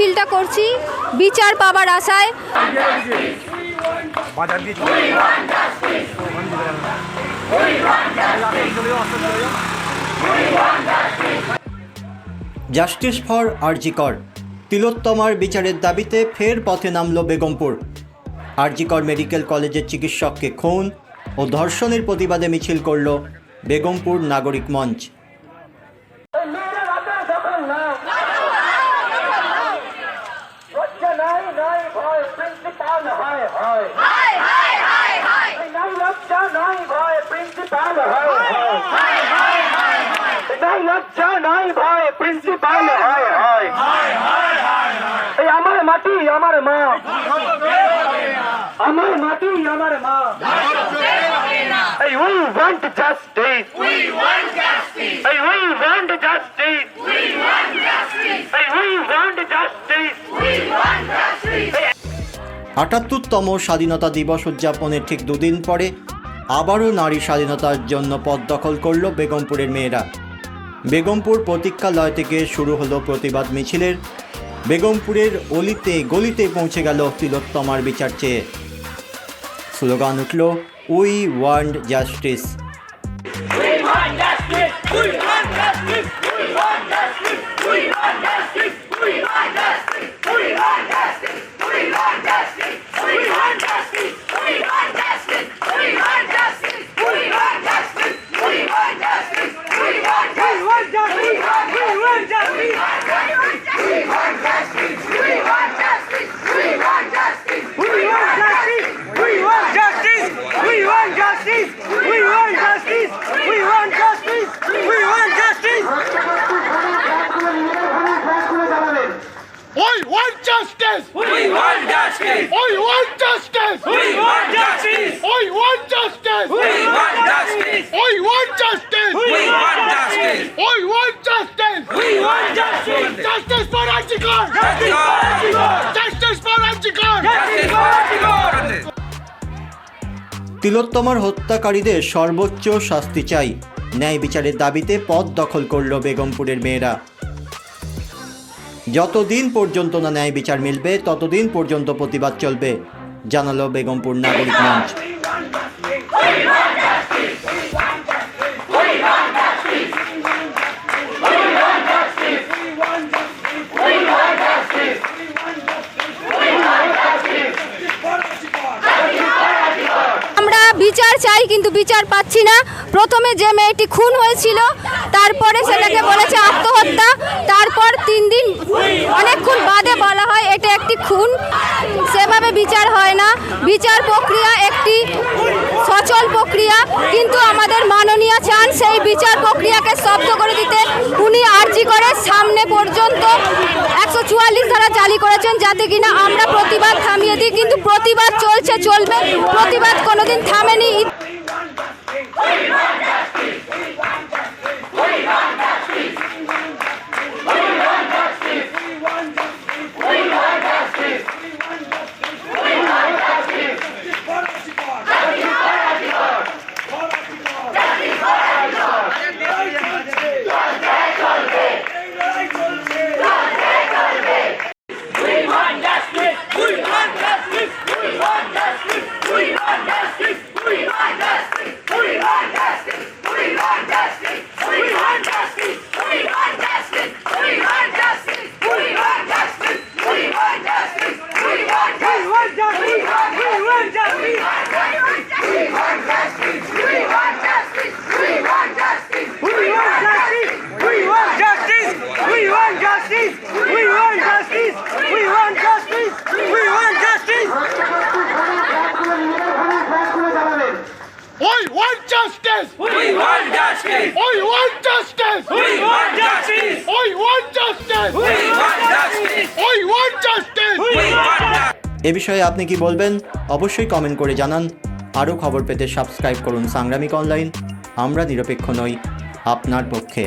মিছিলটা করছি বিচার পাবার আশায়। জাস্টিস ফর আরজিকর তিলোত্তমার বিচারের দাবিতে ফের পথে নামল বেগমপুর। আরজিকর মেডিকেল কলেজের চিকিৎসককে খুন ও ধর্ষণের প্রতিবাদে মিছিল করল বেগমপুর নাগরিক মঞ্চ মেরে রাতে যখন না হচ্ছে নাই নাই ভয় প্রিন্সিপাল হয় হয় নাই লজ্জা নাই ভয় প্রিন্সিপাল হয় হয় নাই লজ্জা নাই ভয় প্রিন্সিপাল হয় হয়। এই আমার মাটি আমার মা। আমার মাটি আমার মা। এই we want justice Hey, we want justice. We want justice. Hey, we want justice. আটাত্তরতম স্বাধীনতা দিবস উদযাপনের ঠিক দুদিন পরে আবারও নারী স্বাধীনতার জন্য পথ দখল করল বেগমপুরের মেয়েরা। বেগমপুর প্রতীক্ষালয় থেকে শুরু হলো প্রতিবাদ মিছিলের বেগমপুরের অলিতে গলিতে পৌঁছে গেল তিলোত্তমার বিচার চেয়ে স্লোগান উঠল, we want justice We want justice! We want justice! We want justice! We want justice! We want justice! We want justice! We want justice! We want justice! We want justice! We want justice! Justice for Antikar! Justice for Antikar! Justice for Antikar! Justice for Antikar! তিলোত্তমার হত্যাকারীদের সর্বোচ্চ শাস্তি চাই ন্যায় বিচারের দাবিতে পথ দখল করল বেগমপুরের মেয়েরা যতদিন পর্যন্ত না ন্যায় বিচার মিলবে, ততদিন পর্যন্ত প্রতিবাদ চলবে। জানালো বেগমপুর নাগরিক মঞ্চ। বিচার চাই, কিন্তু বিচার পাচ্ছি না। প্রথমে যে মেয়েটি খুন হয়েছিল, তারপরে সেটাকে বলেছে আত্মহত্যা। তারপর তিন দিন, অনেকক্ষণ বাদে বলা হয় এটা একটি খুন। সেভাবে বিচার হয় না। বিচার প্রক্রিয়া একটি সচল প্রক্রিয়া, কিন্তু আমাদের মাননীয় চান সেই বিচার প্রক্রিয়াকে স্তব্ধ করে দিতে। উনি আর্জি করে সামনে পর্যন্ত একশো চুয়াল্লিশ ধারা জারি করেছেন যাতে কিনা আমরা প্রতিবাদ থামিয়ে দিই। কিন্তু প্রতিবাদ চলছে, চলবে। প্রতিবাদ কোনোদিন থামেনি। Justice! We want justice! We want justice! We want justice! We want justice! We want justice! We want justice! We want justice! এ বিষয়ে আপনি কি বলবেন অবশ্যই কমেন্ট করে জানান আরও খবর পেতে সাবস্ক্রাইব করুন সাংগ্রামিক অনলাইন আমরা নিরপেক্ষ নই আপনার পক্ষে